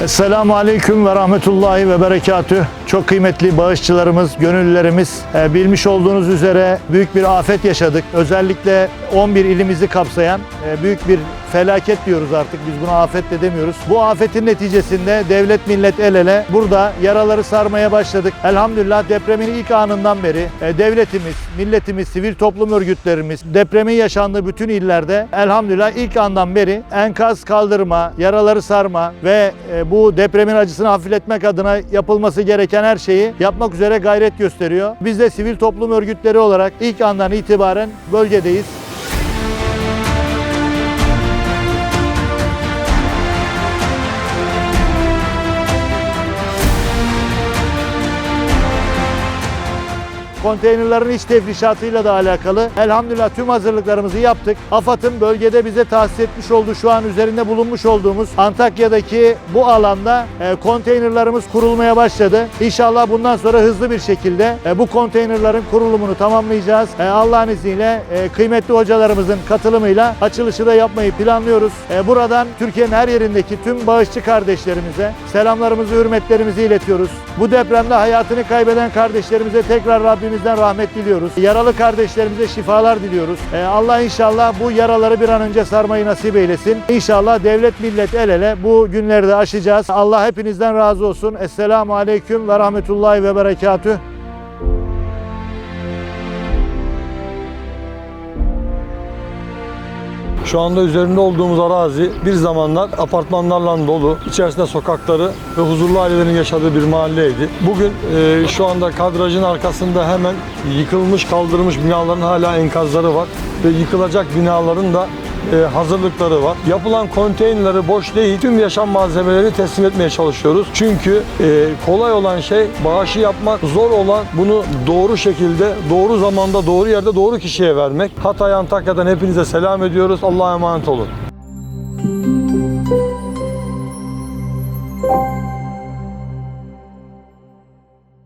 Esselamu Aleyküm ve Rahmetullahi ve Berekatüh. Çok kıymetli bağışçılarımız, gönüllülerimiz, e, bilmiş olduğunuz üzere büyük bir afet yaşadık. Özellikle 11 ilimizi kapsayan e, büyük bir felaket diyoruz artık. Biz buna afet de demiyoruz. Bu afetin neticesinde devlet millet el ele burada yaraları sarmaya başladık. Elhamdülillah depremin ilk anından beri e, devletimiz, milletimiz, sivil toplum örgütlerimiz depremin yaşandığı bütün illerde elhamdülillah ilk andan beri enkaz kaldırma, yaraları sarma ve bu depremin acısını hafifletmek adına yapılması gereken her şeyi yapmak üzere gayret gösteriyor. Biz de sivil toplum örgütleri olarak ilk andan itibaren bölgedeyiz. Konteynerlerin iç tefrişatıyla da alakalı. Elhamdülillah tüm hazırlıklarımızı yaptık. AFAD'ın bölgede bize tahsis etmiş olduğu şu an üzerinde bulunmuş olduğumuz Antakya'daki bu alanda e, konteynerlarımız kurulmaya başladı. İnşallah bundan sonra hızlı bir şekilde e, bu konteynerların kurulumunu tamamlayacağız. E, Allah'ın izniyle e, kıymetli hocalarımızın katılımıyla açılışı da yapmayı planlıyoruz. E, buradan Türkiye'nin her yerindeki tüm bağışçı kardeşlerimize selamlarımızı, hürmetlerimizi iletiyoruz. Bu depremde hayatını kaybeden kardeşlerimize tekrar Rabbimizden rahmet diliyoruz. Yaralı kardeşlerimize şifalar diliyoruz. Ee, Allah inşallah bu yaraları bir an önce sarmayı nasip eylesin. İnşallah devlet millet el ele bu günleri de aşacağız. Allah hepinizden razı olsun. Esselamu Aleyküm ve Rahmetullahi ve Berekatüh. Şu anda üzerinde olduğumuz arazi bir zamanlar apartmanlarla dolu, içerisinde sokakları ve huzurlu ailelerin yaşadığı bir mahalleydi. Bugün e, şu anda kadrajın arkasında hemen yıkılmış, kaldırılmış binaların hala enkazları var ve yıkılacak binaların da hazırlıkları var. Yapılan konteynerleri boş değil, tüm yaşam malzemelerini teslim etmeye çalışıyoruz. Çünkü e, kolay olan şey bağışı yapmak, zor olan bunu doğru şekilde, doğru zamanda, doğru yerde, doğru kişiye vermek. Hatay Antakya'dan hepinize selam ediyoruz. Allah'a emanet olun.